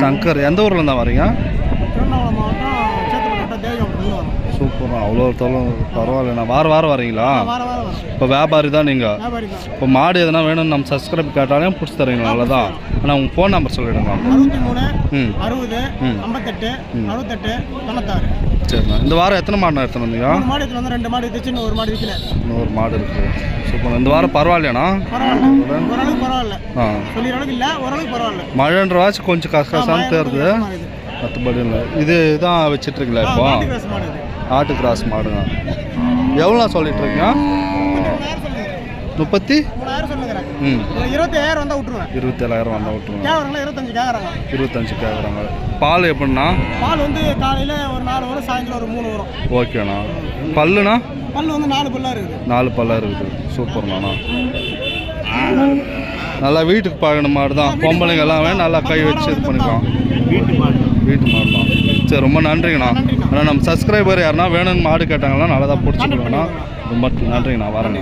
சங்கர் எந்த ஊர்ல இருந்தா வரீங்க சூப்பர் அவ்வளோ தொலை பரவாயில்லண்ணா வாரம் வரீங்களா? வார வாரம் வரோம் இப்போ வியாபாரி தான் நீங்கள் இப்போ மாடு எதனா வேணும் நம்ம சப்ஸ்கிரைப் கேட்டாலும் பிடிச்சி தரீங்களா? அவ்வளோதான் ஆனால் உங்கள் ஃபோன் நம்பர் சொல்லிடுங்க. அறுபத்தி மூணு அறுபது. ஐம்பத்தெட்டு அறுபத்தெட்டு தொண்ணூத்தாறு. சரிண்ணா. இந்த வாரம் எத்தனை மாடுண்ணா எடுத்துன்னு வந்தீங்க? மாடு வந்து ரெண்டு மாடு இன்னும் ஒரு மாடு விற்கல இன்னொரு மாடு இருக்குது சூப்பர் இந்த வாரம் பரவாயில்லையாண்ணா? பரவாயில்ல. ஓரளவுக்கு பரவாயில்ல. ஆ. சொல்லிற அளவுக்கு இல்லை ஓரளவுக்கு பரவாயில்ல. மழைன்றவாச்சும் கொஞ்சம் கஷ்டம் தேருது கஷ்டமா இருக்குது. மற்றபடி இல்லை. இது தான் வச்சிட்ருக்கீங்களா இப்போ? ஆட்டு கிராஸ் மாடுங்க. எவ்வளோ சொல்லிட்டு இருக்கீங்க? முப்பத்தி? ம். இருபத்தேழாயிரம் வந்தால் வந்தா விட்டுருவேன் இருபத்தேழாயிரம் வந்தால் விட்டுருங்க. கேட்குறாங்களா இருபத்தஞ்சு கேட்குறாங்க இருபத்தஞ்சு கேட்குறாங்க பால் எப்படின்னா பால் வந்து காலையில் ஒரு நாலு வரும் சாயந்தரம் ஒரு மூணு வரும் ஓகேண்ணா. பல்லுண்ணா? பல் வந்து நாலு பல்லா இருக்குது. நாலு பல்லா இருக்குது சூப்பர்ண்ணா. நல்லா வீட்டுக்கு பழகின மாடு தான் பொம்பளைங்க எல்லாமே நல்லா கை வச்சு இது பண்ணிக்கலாம். வீட்டு மாடு வீட்டு மாடு தான் சரி ரொம்ப நன்றிங்கண்ணா. ஆனால் நம்ம சப்ஸ்கிரைபர் யாருன்னா வேணும்னு மாடு கேட்டாங்கன்னா நல்லா தான் பிடிச்சிக்கலாம்ண்ணா ரொம்ப நன்றி நான் வரேன்.